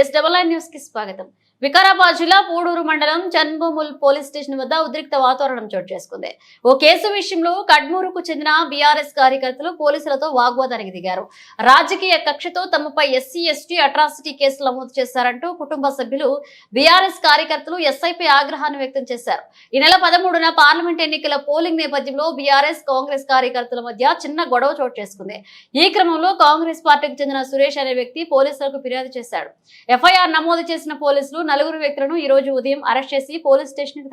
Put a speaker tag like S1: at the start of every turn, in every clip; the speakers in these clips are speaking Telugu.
S1: ఎస్ డబల్ న్యూస్కి స్వాగతం. వికారాబాద్ జిల్లా పూడూరు మండలం చన్బొముల్ పోలీస్ స్టేషన్ వద్ద ఉద్రిక్త వాతావరణం చోటు చేసుకుంది. ఓ కేసు విషయంలో కడ్మూరుకు చెందిన బీఆర్ఎస్ కార్యకర్తలు పోలీసులతో వాగ్వాదానికి దిగారు. రాజకీయ కక్షతో తమపై ఎస్సీ ఎస్టీ అట్రాసిటీ కేసులు నమోదు చేశారంటూ కుటుంబ సభ్యులు బీఆర్ఎస్ కార్యకర్తలు ఎస్ఐపై ఆగ్రహాన్ని వ్యక్తం చేశారు. ఈ నెల పదమూడున పార్లమెంట్ ఎన్నికల పోలింగ్ నేపథ్యంలో బీఆర్ఎస్ కాంగ్రెస్ కార్యకర్తల మధ్య చిన్న గొడవ చోటు చేసుకుంది. ఈ క్రమంలో కాంగ్రెస్ పార్టీకి చెందిన సురేష్ అనే వ్యక్తి పోలీసులకు ఫిర్యాదు చేశాడు. ఎఫ్ఐఆర్ నమోదు చేసిన పోలీసులు నలుగురు వ్యక్తులను ఈ రోజు ఉదయం అరెస్ట్ చేసి పోలీస్ స్టేషన్కి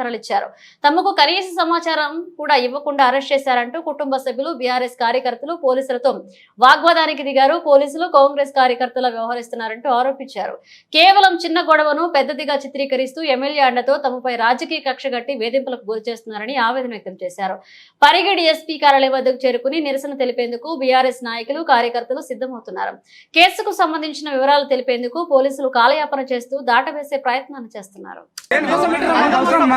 S1: తమకు కనీస సమాచారం కూడా ఇవ్వకుండా అరెస్ట్ చేశారంటూ కుటుంబ సభ్యులు బీఆర్ఎస్ కార్యకర్తలు పోలీసులతో వాగ్వాదానికి దిగారు. పోలీసులు కాంగ్రెస్ కార్యకర్తలు వ్యవహరిస్తున్నారంటూ ఆరోపించారు. కేవలం చిన్న గొడవను పెద్దదిగా చిత్రీకరిస్తూ ఎమ్మెల్యే అండతో తమపై రాజకీయ కక్ష గట్టి వేధింపులకు గురి చేస్తున్నారని ఆవేదన వ్యక్తం చేశారు. పరిగడి ఎస్పీ కార్యాలయం వద్దకు చేరుకుని నిరసన తెలిపేందుకు బీఆర్ఎస్ నాయకులు కార్యకర్తలు సిద్ధమవుతున్నారు. కేసుకు సంబంధించిన వివరాలు తెలిపేందుకు పోలీసులు కాలయాపన చేస్తూ దాటవేసే ప్రయత్నాన్ని చేస్తున్నారు
S2: మాకు అవసరం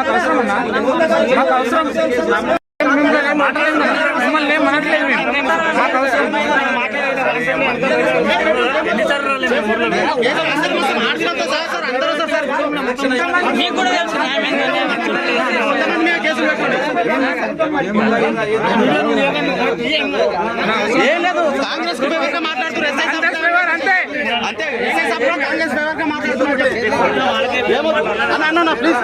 S2: ఏం
S3: లేదు కాంగ్రెస్కు ఫేవర్గా మాట్లాడుతున్నారు ఎస్ఐ సభలో
S2: కాంగ్రెస్ ఫేవర్ అంతే
S3: అంతే ఎస్ఐ సభలో కాంగ్రెస్ ఫేవర్గా మాట్లాడుతున్నారు ఏమో అన్న అన్న అన్న ప్లీజ్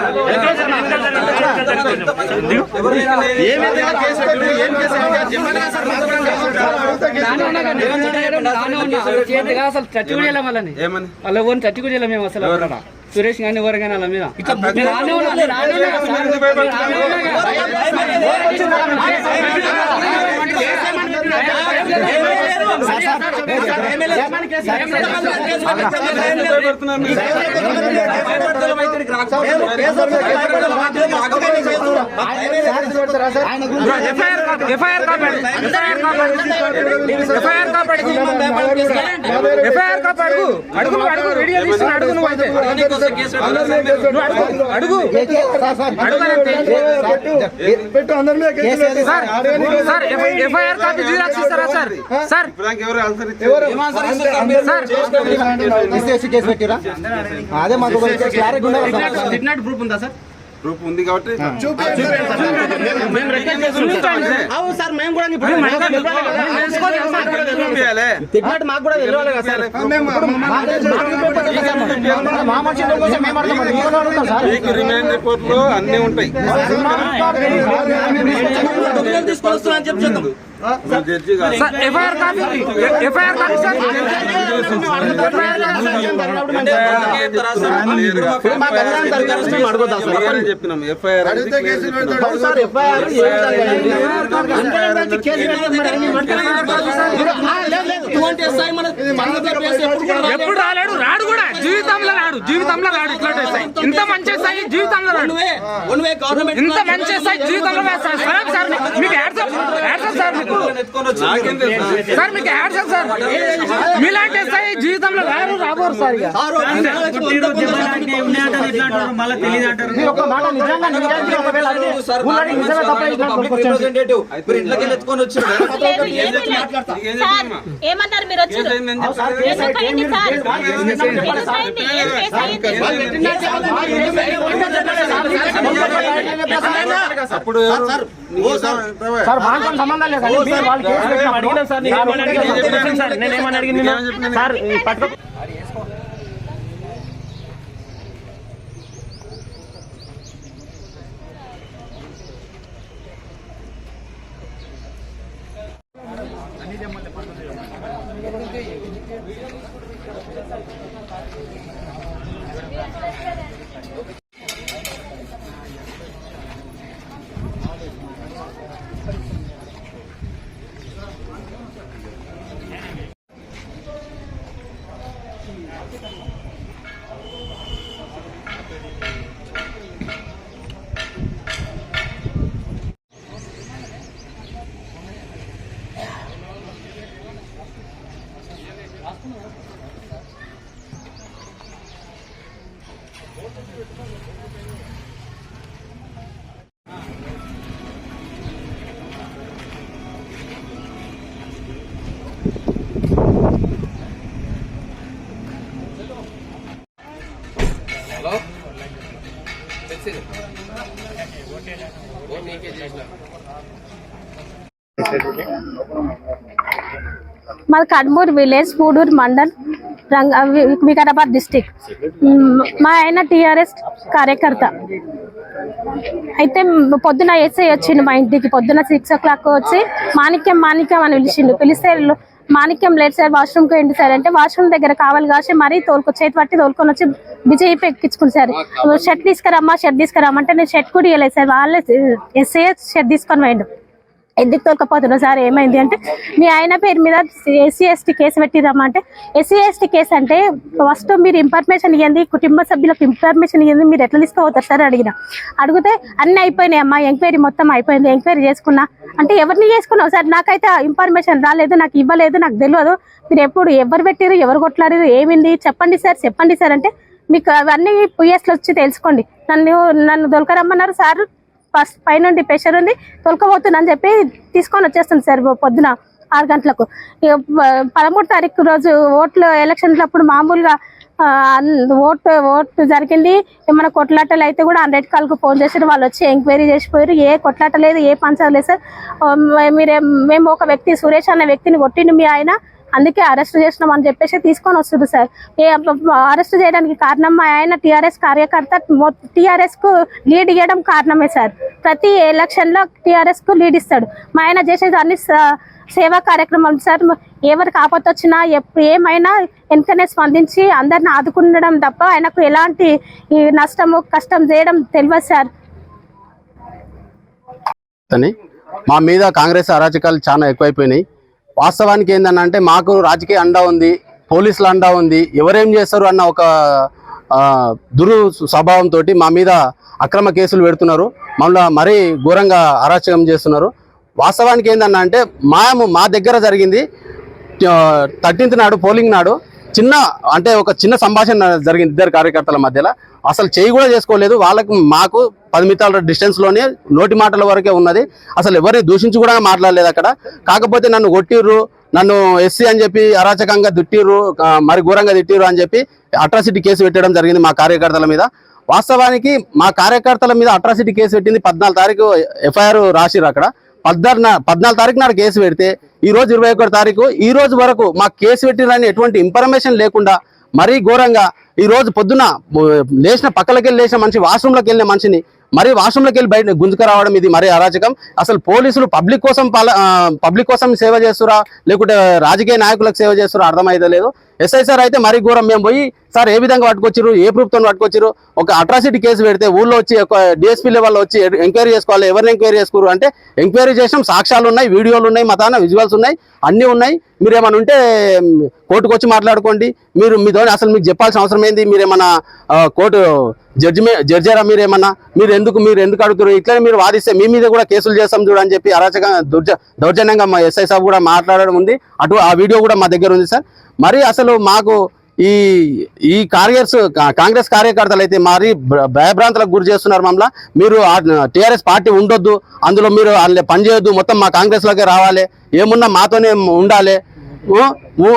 S3: ఏమైతే కేసు పెట్టు ఏం కేసు చెప్పండి సార్
S4: అసలు టచ్ కూడా వాళ్ళని వాళ్ళ టచ్ కూడా చేయలేం మేము అసలు. సురేష్ కానీ ఎవరు కానీ వాళ్ళ మీద
S2: FIR copy FIR copy FIR copy FIR copy అడుగు ఎఫ్ఐఆర్ కాపీ అడుగు అడుగు నువ్వు అడుగు వీడియో తీసుకుని అడుగు నువ్వు అయితే నువ్వు అడుగు అడుగు అడుగు
S5: పెట్టు అందరి మీద కేసులు పెట్టు.
S2: Sir sir FIR copy xerox ఇస్తారా సార్ సార్
S6: ఇప్పుడు ఎవరు ఆన్సర్ ఇచ్చారు
S2: సార్
S5: ఎస్సీ కేసు పెట్టిరా అదే మాకు క్లారిటీ ఉండాలి సార్.
S3: తిట్టినట్టు ప్రూఫ్ ఉందా సార్
S6: ప్రూఫ్ ఉంది కాబట్టి
S3: మాకు
S6: రిమైండ్ రిపోర్ట్లో అన్ని ఉంటాయి
S3: తీసుకొస్తున్నా అని చెప్పి
S2: FIR copy FIR copy sir. ఎప్పుడు రాలేడు? రాడు కూడా. జీవితంలో రాడు. జీవితంలో రాడు. ఇట్లా ఇంత మంచి సార్ జీవితంలో రాడు. ఇంత మంచి సార్ జీవితంలో సార్ మీకు యాడ్సప్ యాడ్సప్ సార్ మీకు సార్ మీకు యాడ్సప్ సార్ మీలాంటి సార్ జీవితంలో రారు రాబోరు సార్
S7: ఏమన్నారు మీరు?
S6: అప్పుడు
S5: సంబంధం లేదు కానీ మీరు వాళ్ళు కేసు పెట్టినప్పుడు.
S6: Hello? That's
S5: it. Go make it. Go make it.
S7: మాది కడ్మూర్ విలేజ్ పూడూరు మండల్ రంగ వికారాబాద్ డిస్టిక్. మా ఆయన టీఆర్ఎస్ కార్యకర్త. అయితే పొద్దున ఎస్ఐ వచ్చిండు మా ఇంటికి. పొద్దున సిక్స్ ఓ క్లాక్ వచ్చి మాణిక్యం మాణిక్యం అని పిలిచిండు. పిలిస్తే మాణిక్యం లేదు సార్ వాష్రూమ్కి ఏంటి సార్ అంటే వాష్రూమ్ దగ్గర కావాలి కాసి మరీ తోలుకు చేతి పట్టి తోలుకొని వచ్చి బిజెపి ఎక్కించుకుని సార్. షర్ట్ తీసుకురమ్మా షర్ట్ తీసుకురమ్మంటే నేను షర్ట్ కూడా ఇవ్వలేదు సార్. వాళ్ళే ఎస్ఐ షర్ట్ తీసుకొని పోయిండు. ఎందుకు తోలుకపోతున్నా సార్ ఏమైంది అంటే మీ ఆయన పేరు మీద ఎస్సీ ఎస్టీ కేసు పెట్టిరమ్మా అంటే ఎస్సీ ఎస్టీ కేసు అంటే ఫస్ట్ మీరు ఇన్ఫర్మేషన్ ఇవ్వండి కుటుంబ సభ్యులకు ఇన్ఫర్మేషన్ ఇవ్వండి మీరు ఎట్లా తీసుకోపోతారు సార్ అడిగిన. అడిగితే అన్ని అయిపోయినాయి అమ్మా ఎంక్వైరీ మొత్తం అయిపోయింది ఎంక్వైరీ చేసుకున్నా. అంటే ఎవరిని చేసుకున్నావు సార్? నాకైతే ఇన్ఫర్మేషన్ రాలేదు నాకు ఇవ్వలేదు నాకు తెలియదు మీరు ఎప్పుడు ఎవరు పెట్టారు ఎవరు కొట్లాడారు ఏమింది? చెప్పండి సార్ చెప్పండి సార్ అంటే మీకు అవన్నీ పిఎస్లో వచ్చి తెలుసుకోండి. నన్ను నన్ను దొరకరమ్మన్నారు సార్. ఫస్ట్ పైనుండి ప్రెషర్ ఉంది తొలకపోతుందని అని చెప్పి తీసుకొని వచ్చేస్తుంది సార్ పొద్దున ఆరు గంటలకు. పదమూడు తారీఖు రోజు ఓట్లు ఎలక్షన్లప్పుడు మామూలుగా ఓటు ఓటు జరిగింది. ఏమైనా కొట్లాటలు అయితే కూడా హండ్రెడ్ కాల్కు ఫోన్ చేసారు వాళ్ళు వచ్చి ఎంక్వైరీ చేసిపోయారు. ఏ కొట్లాట లేదు ఏ పంచాలు లేదు సార్. మీరే మేము ఒక వ్యక్తి సురేష్ అనే వ్యక్తిని కొట్టిండు మీ ఆయన. అందుకే అరెస్ట్ చేసినాం అని చెప్పేసి తీసుకొని వస్తుంది సార్. ఏ అరెస్ట్ చేయడానికి కారణం మా ఆయన టీఆర్ఎస్ కార్యకర్త టీఆర్ఎస్కు లీడ్ ఇవ్వడం కారణమే సార్. ప్రతి ఎలక్షన్లో టీఆర్ఎస్కు లీడ్ ఇస్తాడు. మా ఆయన చేసేది అన్ని సేవా కార్యక్రమం సార్. ఎవరికి ఆపత్తి వచ్చినా ఏమైనా వెనుకనే స్పందించి అందరిని ఆదుకుండడం తప్ప ఆయనకు ఎలాంటి ఈ నష్టము కష్టం చేయడం తెలియదు సార్.
S3: మా మీద కాంగ్రెస్ అరాచకాలు చాలా ఎక్కువైపోయినాయి. వాస్తవానికి ఏంటంటే మాకు రాజకీయ అండా ఉంది పోలీసుల అండా ఉంది. ఎవరేం చేస్తారు అన్న ఒక దురు స్వభావంతో మా మీద అక్రమ కేసులు పెడుతున్నారు. మమ్మల్ని మరీ ఘోరంగా అరాచకం చేస్తున్నారు. వాస్తవానికి ఏంటంటే మేము మా దగ్గర జరిగింది థర్టీన్త్ నాడు పోలింగ్ నాడు చిన్న అంటే ఒక చిన్న సంభాషణ జరిగింది ఇద్దరు కార్యకర్తల మధ్యలో. అసలు చేయి కూడా చేసుకోలేదు. వాళ్ళకు మాకు పది మీటర్ల డిస్టెన్స్లోనే నోటి మాటల వరకే ఉన్నది. అసలు ఎవరిని దూషించి కూడా మాట్లాడలేదు అక్కడ. కాకపోతే నన్ను కొట్టిర్రు నన్ను ఎస్సీ అని చెప్పి అరాచకంగా తిట్టిర్రు మరి ఘోరంగా తిట్టిర్రు అని చెప్పి అట్రాసిటీ కేసు పెట్టడం జరిగింది మా కార్యకర్తల మీద. వాస్తవానికి మా కార్యకర్తల మీద అట్రాసిటీ కేసు పెట్టింది పద్నాలుగు తారీఖు ఎఫ్ఐఆర్ రాసిర్రు అక్కడ. పద్నాలుగు పద్నాలుగు తారీఖు నాడు కేసు పెడితే ఈ రోజు ఇరవై ఒకటి తారీఖు ఈ రోజు వరకు మాకు కేసు పెట్టిరని ఎటువంటి ఇన్ఫర్మేషన్ లేకుండా మరీ ఘోరంగా ఈ రోజు పొద్దున లేచిన పక్కలకి వెళ్ళి లేచిన మనిషి వాష్రూమ్లోకి వెళ్ళిన మనిషిని మరి వాష్రూమ్లోకి వెళ్ళి బయట గుంజుకు రావడం ఇది మరీ అరాచకం. అసలు పోలీసులు పబ్లిక్ కోసం పాల పబ్లిక్ కోసం సేవ చేస్తురా లేకుంటే రాజకీయ నాయకులకు సేవ చేస్తురా అర్థమైతే లేదు ఎస్ఐ సార్ అయితే మరీ ఘోరం. మేము పోయి సార్ ఏ విధంగా పట్టుకొచ్చారు ఏ ప్రూఫ్తో పట్టుకొచ్చారు ఒక అట్రాసిటీ కేసు పెడితే ఊళ్ళో వచ్చి ఒక డిఎస్పీ లెవెల్లో వచ్చి ఎంక్వైరీ చేసుకోవాలి ఎవరిని ఎంక్వైరీ చేసుకోరు అంటే ఎంక్వైరీ చేసాం సాక్ష్యాలు ఉన్నాయి వీడియోలు ఉన్నాయి మా తాన విజువల్స్ ఉన్నాయి అన్నీ ఉన్నాయి. మీరు ఏమైనా ఉంటే కోర్టుకు వచ్చి మాట్లాడుకోండి. మీరు మీతో అసలు మీకు చెప్పాల్సిన అవసరం ఏంది? మీరు ఏమన్నా కోర్టు జడ్జిమే జడ్జారా మీరు ఏమన్నా మీరు ఎందుకు మీరు ఎందుకు అడుగుతారు ఇట్లనే మీరు వాదిస్తే మీ మీద కూడా కేసులు చేస్తాం చూడని చెప్పి అరాచక దుర్జ దౌర్జన్యంగా మా ఎస్ఐ సాబ్ కూడా మాట్లాడడం ఉంది. అటు ఆ వీడియో కూడా మా దగ్గర ఉంది సార్. మరి అసలు మాకు ఈ ఈ కాంగ్రెస్ కాంగ్రెస్ కార్యకర్తలు అయితే మరి భయభ్రాంతులకు గురి చేస్తున్నారు మమ్మల్ని మీరు టీఆర్ఎస్ పార్టీ ఉండొద్దు అందులో మీరు అందులో పనిచేయొద్దు మొత్తం మా కాంగ్రెస్లోకి రావాలి ఏమున్నా మాతోనే ఉండాలి. ఊ,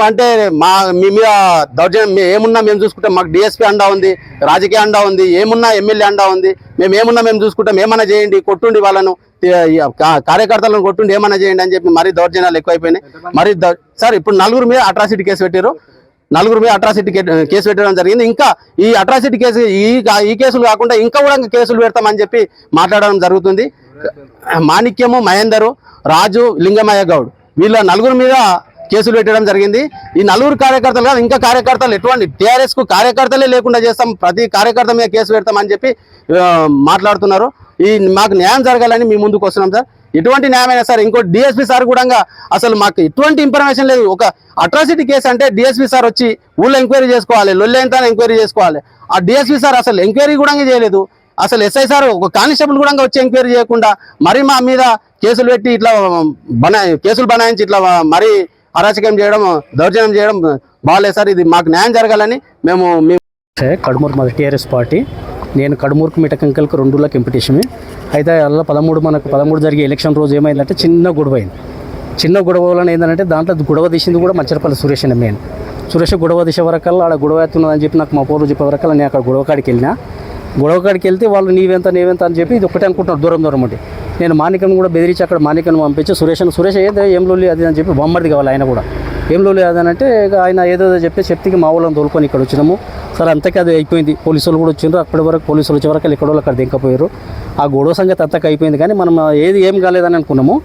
S3: అంటే మా మీ మీద దౌర్జన్యం ఏమున్నా మేము చూసుకుంటాం మాకు డిఎస్పీ అండా ఉంది రాజకీయ అండా ఉంది ఏమున్నా ఎమ్మెల్యే అండా ఉంది మేము ఏమున్నా మేము చూసుకుంటాం ఏమన్నా చేయండి కొట్టుండి వాళ్ళను కార్యకర్తలను కొట్టుండి ఏమన్నా చేయండి అని చెప్పి మరీ దౌర్జన్యాలు ఎక్కువైపోయినాయి. మరి దౌ- సార్ ఇప్పుడు నలుగురు మీద అట్రాసిటీ కేసు పెట్టారు నలుగురు మీద అట్రాసిటీ కేసు పెట్టడం జరిగింది. ఇంకా ఈ అట్రాసిటీ కేసు ఈ ఈ కేసులు కాకుండా ఇంకా కూడా కేసులు పెడతామని చెప్పి మాట్లాడడం జరుగుతుంది. మాణిక్యము మహేందరు రాజు లింగమయ్య గౌడ్ వీళ్ళ నలుగురు మీద కేసులు పెట్టడం జరిగింది. ఈ నలుగురు కార్యకర్తలు కాదు ఇంకా కార్యకర్తలు ఎటువంటి టీఆర్ఎస్కు కార్యకర్తలే లేకుండా చేస్తాం. ప్రతి కార్యకర్త మీద కేసు పెడతామని చెప్పి మాట్లాడుతున్నారు. ఈ మాకు న్యాయం జరగాలని మీ ముందుకు వస్తున్నాం సార్. ఎటువంటి న్యాయమైనా సార్ ఇంకో డిఎస్పీ సార్ కూడా అసలు మాకు ఎటువంటి ఇన్ఫర్మేషన్ లేదు. ఒక అట్రాసిటీ కేసు అంటే డిఎస్పీ సార్ వచ్చి ఊళ్ళో ఎంక్వైరీ చేసుకోవాలి లొల్లెంత ఎంక్వైరీ చేసుకోవాలి. ఆ డిఎస్పీ సార్ అసలు ఎంక్వైరీ కూడా చేయలేదు. అసలు ఎస్ఐ సార్ ఒక కానిస్టేబుల్ కూడా వచ్చి ఎంక్వైరీ చేయకుండా మరి మా మీద కేసులు పెట్టి ఇట్లా బనా కేసులు బనాయించి ఇట్లా మరీ అరాచకం చేయడం దౌర్జన్యం చేయడం బాగాలేదు సార్. ఇది మాకు న్యాయం జరగాలని మేము మీ
S8: కడుమూరు మాది టీఆర్ఎస్ పార్టీ. నేను కడుమూరుకు మిటకంకల్కి రెండుల కంపిటీషన్ అయితే అలా పదమూడు మనకు పదమూడు జరిగే ఎలక్షన్ రోజు ఏమైందంటే చిన్న గొడవ అయింది. చిన్న గొడవ వలన ఏంటంటే దాంట్లో గొడవ తీసింది కూడా మచ్చరపల్లి సురేష్ అని మెయిన్ సురేష్ గొడవ దిశ వరకల్లా ఆడ గొడవ ఎత్తున్నదని చెప్పి నాకు మా పూర్వ చెప్పే వరకల్లా నేను అక్కడ గొడవ కాడికి వెళ్ళినా. గొడవ కాడికి వెళ్తే వాళ్ళు నీవెంత నీవెంత అని చెప్పి ఇది ఒకటే అనుకుంటున్నారు దూరం దూరం అంటే నేను మాణికను కూడా బెదిరించి అక్కడ మాణికను పంపించి సురేష్ సురేష్ ఏదో ఏం లోలి అది అని చెప్పి బొమ్మడిది కావాలి ఆయన కూడా. ఏం లోలి అది అని అంటే ఆయన ఏదో చెప్పి చెప్తే మా వాళ్ళని తోలుకొని ఇక్కడ వచ్చినాము. సరే అంతకే అది అయిపోయింది. పోలీసులు కూడా వచ్చిండ్రు. అప్పటి వరకు పోలీసులు వచ్చే వరకు వాళ్ళు అక్కడ దింకపోయారు. ఆ గొడవ సంగతి అంతకు అయిపోయింది. కానీ మనం ఏది ఏం కాలేదని అనుకున్నాము.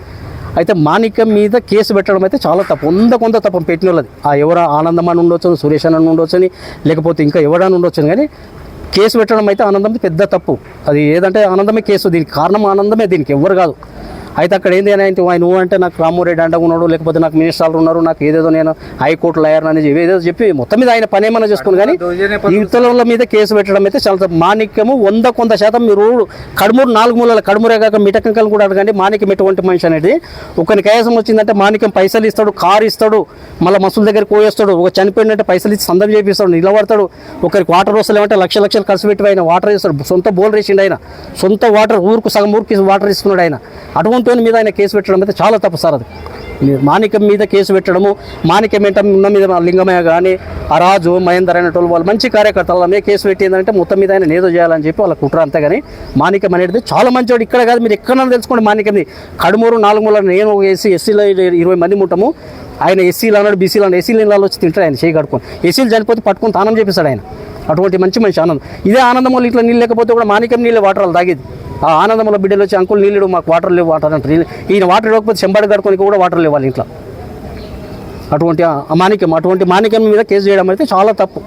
S8: అయితే మాణిక్యం మీద కేసు పెట్టడం అయితే చాలా తప్పు. వంద కొంత తప్పు పెట్టిన వాళ్ళది ఆ ఎవరు ఆనందమాన్ అని ఉండొచ్చు సురేష్ అని ఉండొచ్చని లేకపోతే ఇంకా ఎవడని ఉండొచ్చు కానీ కేసు పెట్టడం అయితే ఆనందం పెద్ద తప్పు. అది ఏదంటే ఆనందమే కేసు దీనికి కారణం ఆనందమే దీనికి ఎవరు కాదు. అయితే అక్కడ ఏంది అని అంటే నువ్వు అంటే నాకు రామోరెడ్డి అండగా ఉన్నాడు లేకపోతే నాకు మినిస్టర్లు ఉన్నారు నాకు ఏదేదో నేను హైకోర్టు లాయర్ అని చెప్పి ఏదేదో చెప్పి మొత్తం మీద ఆయన పని ఏమైనా చేసుకుని కానీ ఇతరుల మీద కేసు పెట్టడం అయితే చాలా. మాణిక్యము. వంద కొంత శాతం మీరు కడుమూరు నాలుగు మూలల కడుమూరే కాక మిటకంకలు కూడా అడగండి మాణిక్యం ఎటువంటి మనిషి అనేది. ఒకరికి కయాసం వచ్చిందంటే మాణిక్యం పైసలు ఇస్తాడు కారు ఇస్తాడు మళ్ళీ మసుల దగ్గర పోయేస్తాడు ఒక చనిపోయినట్టే పైసలు ఇచ్చి సందం చేపిస్తాడు నిలబడతాడు. ఒకరికి వాటర్ వస్తలేమంటే లక్ష లక్షలు ఖర్చు పెట్టి ఆయన వాటర్ ఇస్తాడు సొంత బోల్ వేసిండు ఆయన. సొంత వాటర్ ఊరుకు సగం ఊరికి వాటర్ ఇస్తున్నాడు ఆయన. అటువంటి వాని మీద ఆయన కేసు పెట్టడం అయితే చాలా తప్పు సార్ అది. మాణిక్యం మీద కేసు పెట్టడము మాణిక్యం ఏంట ఉన్న మీద లింగమయ్య కానీ ఆ రాజు మహేందర్ అనేటోళ్ళు వాళ్ళు మంచి కార్యకర్తలు మీద కేసు పెట్టిందంటే మొత్తం మీద ఆయన ఏదో చేయాలని చెప్పి వాళ్ళ కుట్ర అంతే కానీ మాణిక్యం అనేది చాలా మంచివాడు ఇక్కడ కాదు మీరు ఎక్కడన్నా తెలుసుకోండి మాణిక్యంది కడుమూరు నాలుగు మూల నేను ఎస్సీ ఎస్సీలో ఇరవై మంది ఉంటాము. ఆయన ఎస్సీలు అన్నాడు బీసీలు అన్నాడు ఎస్సీలు ఇళ్ళలో వచ్చి తింటాడు ఆయన చేయి కడుకొని ఎస్సీలు చనిపోతే పట్టుకొని తానం చేపిస్తాడు ఆయన. అటువంటి మంచి మంచి ఆనందం. ఇదే ఆనందం వాళ్ళు ఇట్లా నీళ్ళు లేకపోతే కూడా మాణిక్యం నీళ్ళే వాటర్ వాళ్ళు తాగేది. ఆ ఆనందంలో బిడ్డలు వచ్చి అంకుల్ నీళ్ళు మాకు వాటర్ లేవు వాటర్ అంటారు ఈయన- వాటర్ ఇవ్వకపోతే చెంబడి కడుకొని కూడా వాటర్ లేవాలి ఇంట్లో. అటువంటి మాణిక్యం అటువంటి మాణిక్యం మీద కేసు చేయడం అయితే చాలా తప్పు.